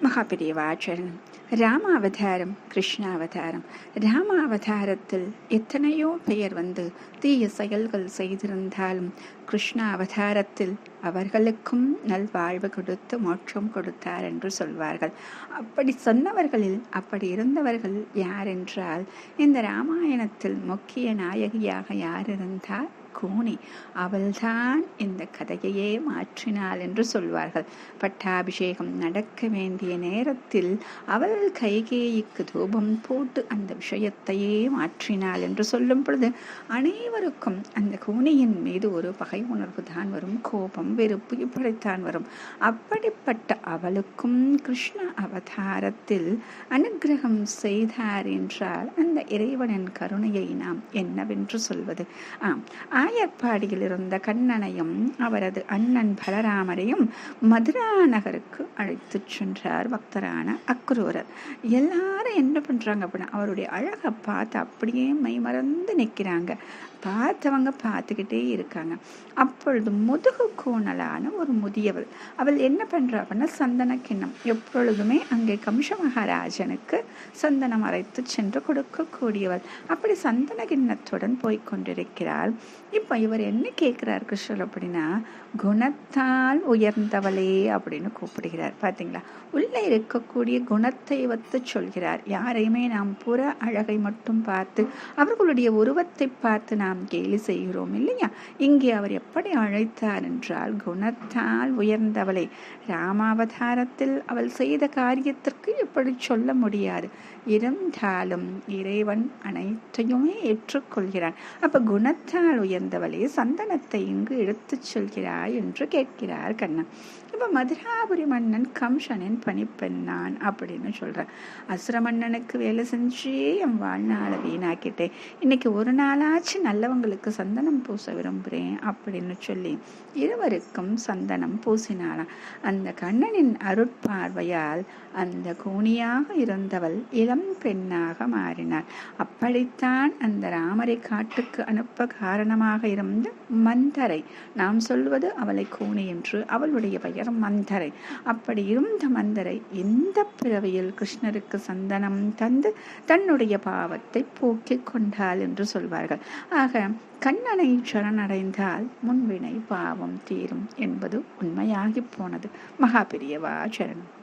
மகாபிரியவாச்சரணம் ராமாவதாரம் கிருஷ்ணாவதாரம் ராமாவதாரத்தில் எத்தனையோ பெயர் வந்து தீய செயல்கள் செய்திருந்தாலும் கிருஷ்ணாவதாரத்தில் அவர்களுக்கும் நல்வாழ்வு கொடுத்து மோட்சம் கொடுத்தார் என்று சொல்வார்கள் அப்படி சொன்னவர்களில் அப்படி இருந்தவர்கள் யார் என்றால் இந்த ராமாயணத்தில் முக்கிய நாயகியாக யார் இருந்தார் கூனி. அவள்தான் இந்த கதையையே மாற்றினாள் என்று சொல்வார்கள். பட்டாபிஷேகம் நடக்க வேண்டிய நேரத்தில் அவள் கைகேயிக்கு தூபம் போட்டு அந்த விஷயத்தையே மாற்றினாள் என்று சொல்லும் பொழுது அனைவருக்கும் அந்த கூனியின் மீது ஒரு பகை உணர்வு தான் வரும். கோபம் வெறுப்பு இப்படித்தான் வரும். அப்படிப்பட்ட அவளுக்கும் கிருஷ்ண அவதாரத்தில் அனுகிரகம் செய்தார் என்றால் அந்த இறைவனின் கருணையை நாம் என்னவென்று சொல்வது? ஆம் ஆயர்பாடியில் இருந்த கண்ணனையும் அவரது அண்ணன் பலராமரையும் மதுரா நகருக்கு அழைத்துச் சென்றார் பக்தரான அக்ரூரர். எல்லாரும் என்ன பண்றாங்க அப்படின்னா அவருடைய அழகை பார்த்து அப்படியே மை மறந்து நிற்கிறாங்க. பார்த்தவங்க பார்த்துக்கிட்டே இருக்காங்க. அப்பொழுது முதுகு கோணலான ஒரு முதியவள் அவள் என்ன பண்ணுறா அப்படின்னா சந்தன கிண்ணம். எப்பொழுதுமே அங்கே கம்ச மகாராஜனுக்கு சந்தனம் அரைத்து சென்று கொடுக்கக்கூடியவள். அப்படி சந்தன கிண்ணத்துடன் போய் கொண்டிருக்கிறாள். இப்போ இவர் என்ன கேட்குறார் கிருஷ்ணர் அப்படின்னா குணத்தால் உயர்ந்தவளே அப்படின்னு கூப்பிடுகிறார். பார்த்தீங்களா உள்ளே இருக்கக்கூடிய குணத்தை வைத்து சொல்கிறார். யாரையுமே நாம் புற அழகை மட்டும் பார்த்து அவர்களுடைய உருவத்தை பார்த்து நாம் கேலி செய்கிறோம் இல்லையா? இங்கே அவர் எப்படி அழைத்தார் என்றால் குணத்தால் உயர்ந்தவளை ராமாவதாரத்தில் அவள் செய்த காரியத்திற்கு எப்படி சொல்ல முடியாது. இருந்தாலும் இறைவன் அனைத்தையுமே ஏற்றுக்கொள்கிறான். அப்ப குணத்தால் உயர்ந்தவளே சந்தனத்தை இங்கு எடுத்துச் சொல்கிறாய் என்று கேட்கிறார் கண்ணன். இப்ப மதுராபுரி மன்னன் கம்சனின் பணிப்பெண்ணான் அப்படின்னு சொல்றான் அசுர மன்னனுக்கு வேலை செஞ்சே என் வாழ்நாளை வீணாக்கிட்டேன். இன்னைக்கு ஒரு நாளாச்சு நல்ல நல்லவங்களுக்கு சந்தனம் பூச விரும்புகிறேன் அப்படின்னு சொல்லி இருவருக்கும் சந்தனம் பூசினாளாம் அந்த கண்ணனின் அருட்பார்வையால் அந்த கூனியாக இருந்தவள் இளம் பெண்ணாக மாறினார் அப்படித்தான் அந்த ராமரை காட்டுக்கு அனுப்ப காரணமாக இருந்த மந்தரை நாம் சொல்வது அவளை கூனி என்று அவளுடைய பெயர் மந்தரை. அப்படி இருந்த மந்தரை எந்த பிறவியில் கிருஷ்ணருக்கு சந்தனம் தந்து தன்னுடைய பாவத்தை போக்கிக் கொண்டாள் என்று சொல்வார்கள். ஆக கண்ணனை சரணடைந்தால் முன்வினை பாவம் தீரும் என்பது உண்மையாகி போனது. மகாபிரியவா சரணம்.